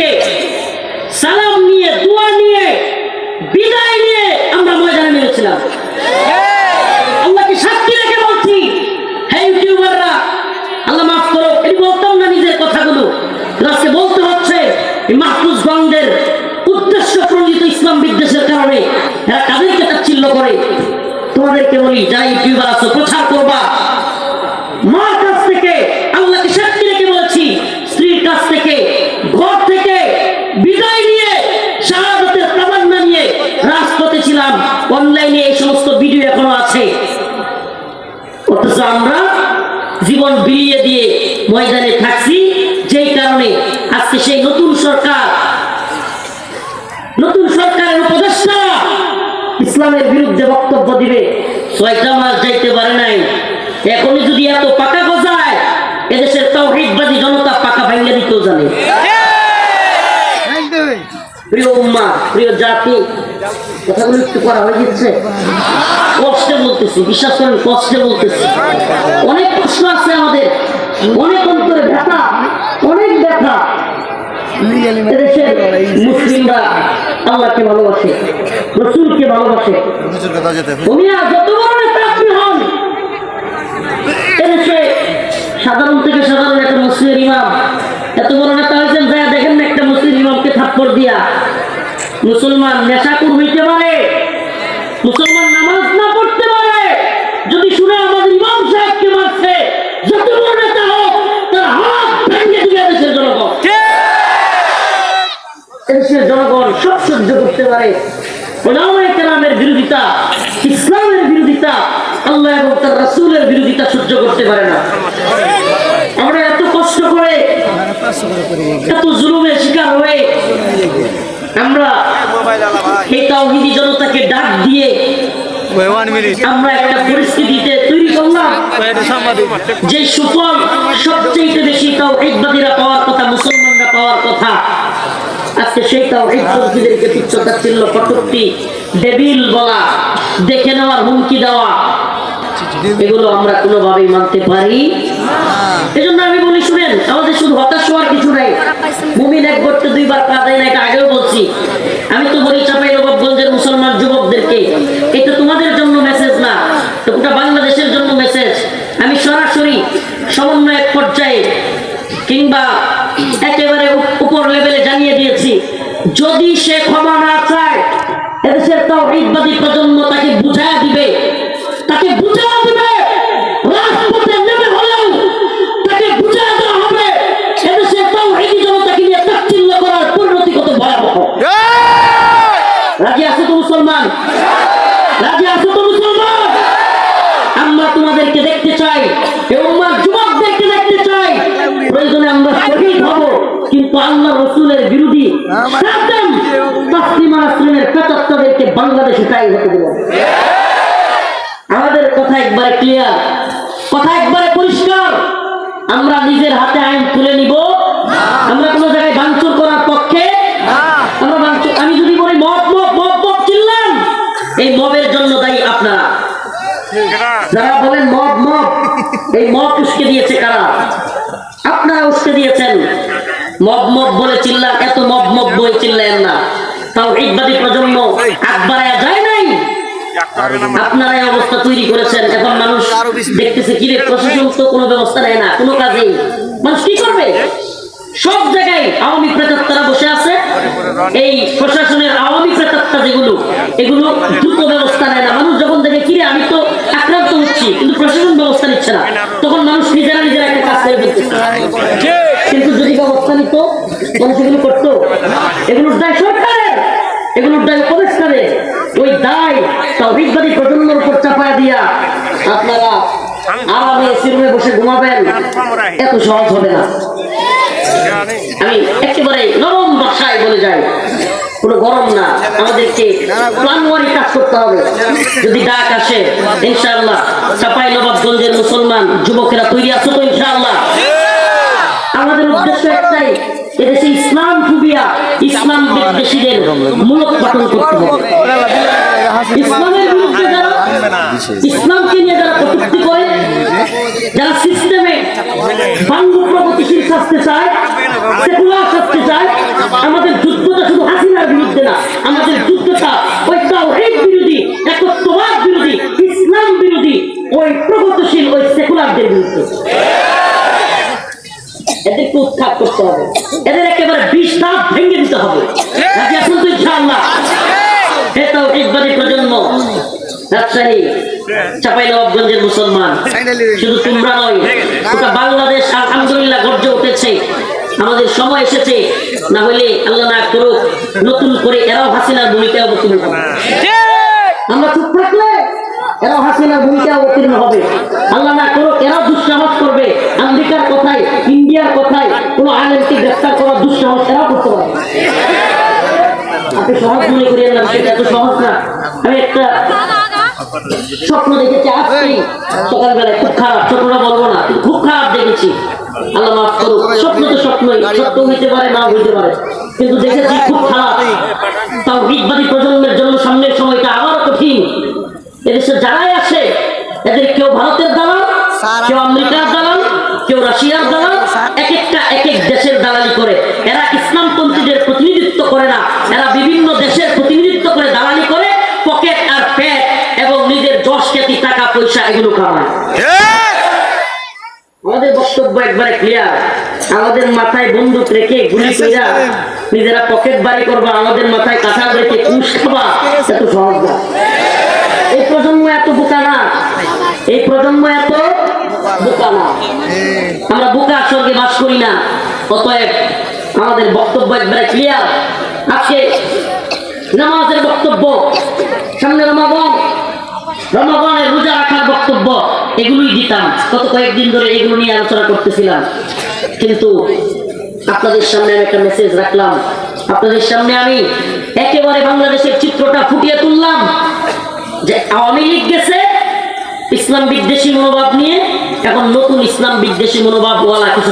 থেকে সালাম নিয়ে, দোয়া নিয়ে, বিদায় নিয়ে আমরা ময়দানে নেমেছিলাম। আল্লাহকে সাক্ষী রেখে বলছি ইউটিউবাররা, আল্লাহ মাফ করো। এটি বলতাম না নিজের কথাগুলো। বলতে হচ্ছে মাহফুজগঞ্জের উদ্দেশ্য প্রণীত ইসলাম বিদ্বেষের কারণে এরা তাচ্ছিল্য করে। তোমাদেরকে বলি, যারা ইউটিউবার আছো, প্রচার করবা। মার অনলাইনে এই সমস্ত ভিডিও এখনও আছে। অথচ আমরা জীবন বিলিয়ে দিয়ে ময়দানে থাকছি যেই কারণে আজকে সেই নতুন সরকার নতুন সরকারের উপদেষ্টা ইসলামের বিরুদ্ধে বক্তব্য দিবে। ছয়টা মাস যাইতে পারে নাই। এখনই যদি এত পাকা গজায় এদেশের তৌহিদবাদী জনতা পাকা ভাঙ্গে দিতেও জানে। প্রিয় উম্মা প্রিয় জাতি কথাগুলো একটু করা হয়ে কষ্টে বলতেছি, বিশ্বাস করেন, কষ্টে বলতেছি। অনেক প্রশ্ন আছে আমাদের, অনেক অন্তরে ব্যথা, অনেক ব্যথা। ভালোবাসে যত বড় সাধারণ থেকে সাধারণ একটা মুসলিম ইমাম, এত বড় নেতা হয়েছেন যা দেখেন না একটা মুসলিম ইমামকে থাপ্পড় দিয়া মুসলমান নেশাকুর হইতে পারে, মুসলমান নামাজ না পড়তে পারে, যদি শুনে আমাদের ইমাম সাহেবকে মারছে, যত বড় নেতা হোক, তার হাত ভেঙে দিবে দেশের জনগণ। এদেশের জনগণ সব সহ্য করতে পারে। ওলামায়ে কেরামের বিরোধিতা, ইসলামের বিরোধিতা, আল্লাহ এবং তার রাসূলের বিরোধিতা সহ্য করতে পারে না। আমরা এত কষ্ট করে, এত জুলুমের শিকার হয়ে যে সুফল সবচেয়ে বেশি তাওহীদবাদীরা পাওয়ার কথা, মুসলমানরা পাওয়ার কথা, আজকে সেই তুচ্ছতাচ্ছিল্য কটূক্তি ডেবিল বলা, দেখে নেওয়ার হুমকি দেওয়া, এগুলো আমরা কোনোভাবেই মানতে পারি এজন্য আমি বলি, শুনেন, আমাদের শুধু হতাশ হওয়ার কিছু নাই। মুমিন এক করতে দুইবার পা দেয় না এটা আগেও বলছি। আমি তো বলি, চাপাই নবাবগঞ্জের মুসলমান যুবকদেরকে, এটা তোমাদের জন্য মেসেজ না গোটা বাংলাদেশের জন্য মেসেজ আমি সরাসরি সমন্বয় পর্যায়ে কিংবা একেবারে উপর লেভেলে জানিয়ে দিয়েছি, যদি সে মুসলমান? রাজি আছো তো মুসলমান? আমরা তোমাদেরকে দেখতে চাই যুবকদেরকে দেখতে চাই। প্রয়োজনে আমরা শহীদ কিন্তু আল্লাহ রসুলের বিরোধী পেতাত্তাদেরকে বাংলাদেশে তাই হতে দেব। আমাদের কথা একবারে ক্লিয়ার কথা একবারে পরিষ্কার। আমরা নিজের হাতে আইন তুলে নিব আমরা কোনো জায়গায় ভাঙচুর করার পক্ষে আমরা ভাঙচুর আমি যদি বলি মত মত মত মত চিল্লান এই মবের জন্য দায়ী আপনারা যারা বলেন মব মব এই মব উস্কে দিয়েছে কারা উস্কে দিয়েছেন। মব মব বলে চিল্লান, এত মব মব বলে চিল্লেন না। তাও ঈদবাদী প্রজন্ম আকবারায়া যায় নাই? আপনারা অবস্থা তৈরি করেছেন, এখন মানুষ দেখতেছে কি রে, প্রশাসন তো কোনো ব্যবস্থা নেয় না, কোনো মানুষ কি করবে? সব জায়গায় আওয়ামী প্রেতাত্মারা বসে আছে। এই প্রশাসনের আওয়ামী প্রেতাত্মা যেগুলো, এগুলো দ্রুত ব্যবস্থা নেয় না। মানুষ যখন দেখে কিরে আমি তো আক্রান্ত হচ্ছি, কিন্তু প্রশাসন ব্যবস্থা নিচ্ছে না। তখন মানুষ নিজেরা নিজেরা একটা কাজ করে ফেলতেছে কিন্তু যদি ব্যবস্থা নিত মানুষ এগুলো করতো। এগুলোর দায় সরকারের এগুলোর দায় উপদেষ্টাদের। ওই দায় তৌহিদবাদী প্রজন্মের উপর চাপায় দিয়া আপনারা আরামে এসি রুমে বসে ঘুমাবেন, এত সহজ হবে না। আমি একেবারে নরম ভাষায় বলে যাই, কোনো গরম না। আমাদেরকে প্লানওয়ারি কাজ করতে হবে। যদি ডাক আসে, ইনশাআল্লাহ চাপাই নবাবগঞ্জের মুসলমান, যুবকেরা তৈরি আছো তো ইনশাআল্লাহ। আমাদের উদ্দেশ্য একটাই এদেশে ইসলাম খুবিয়া ইসলাম বিদ্বেষীদের মূলক পাঠন করতে হবে। ইসলামের বিরুদ্ধে যারা ইসলামকে নিয়ে যারা কটুক্তি করে, যারা সিস্টেমে বাঙ্গু প্রগতিশীল শাস্তে চায়, সেগুলো শাস্তে চায় উৎখাত করতে হবে। এদের একেবারে বিষ দাঁত ভেঙে দিতে হবে। রাজি আছেন তো ইনশাআল্লাহ? হে তৌহিদবাদী প্রজন্ম রাজশাহী চাঁপাইনবাবগঞ্জের মুসলমান শুধু তোমরা নয় গোটা বাংলাদেশ আলহামদুলিল্লাহ গর্জে উঠেছে। আমাদের সময় এসেছে না হলে আল্লাহ না করুক নতুন করে এরাও হাসিনার ভূমিকা অবতীর্ণ হবে। আমরা চুপ থাকলে এরাও হাসিনার ভূমিকা অবতীর্ণ হবে। আল্লাহ না করুক এরাও দুঃসাহস করবে। আমেরিকার কথায় ইন্ডিয়ার কথায় কোন আলেমকে গ্রেফতার করার দুঃসাহস এরাও করতে পারবে আপনি সহজ মনে সেটা এত সহজ না। আমি একটা স্বপ্ন দেখেছি, আজকেই সকালবেলায়। খুব খারাপ ছোটরা বলব না খুব খারাপ দেখেছি। আল্লাহ মাফ স্বপ্ন তো স্বপ্নই, সত্য হইতে পারে না হইতে পারে। কিন্তু দেখেছি খুব খারাপ। তাও বিদবাদী প্রজন্মের জন্য সামনের সময়টা এবং নিজের যশ খ্যাতি টাকা পয়সা এগুলো কামায়। আমাদের বক্তব্য একবারে ক্লিয়ার আমাদের মাথায় বন্দুক রেখে গুলি কইরা নিজেরা পকেট বাড়ি করবা আমাদের মাথায় কাঁঠাল রেখে কুশ খাবা এত সহজ না। এই প্রজন্ম এত বোকা না। এই প্রজন্ম এত বোকা না। আমরা বোকা স্বর্গে বাস করি না। অতএব আমাদের বক্তব্য একবারে ক্লিয়ার আজকে নামাজের বক্তব্য। সামনে রমাবন রমাবনের রোজা রাখার বক্তব্য এগুলোই দিতাম। গত কয়েকদিন ধরে এগুলো নিয়ে আলোচনা করতেছিলাম। কিন্তু আপনাদের সামনে আমি একটা মেসেজ রাখলাম। আপনাদের সামনে আমি একেবারে বাংলাদেশের চিত্রটা ফুটিয়ে তুললাম যে আওয়ামী লীগ গেছে ইসলাম বিদ্বেষী মনোভাব নিয়ে, এখন নতুন ইসলাম বিদ্বেষী মনোভাব ওয়ালা কিছু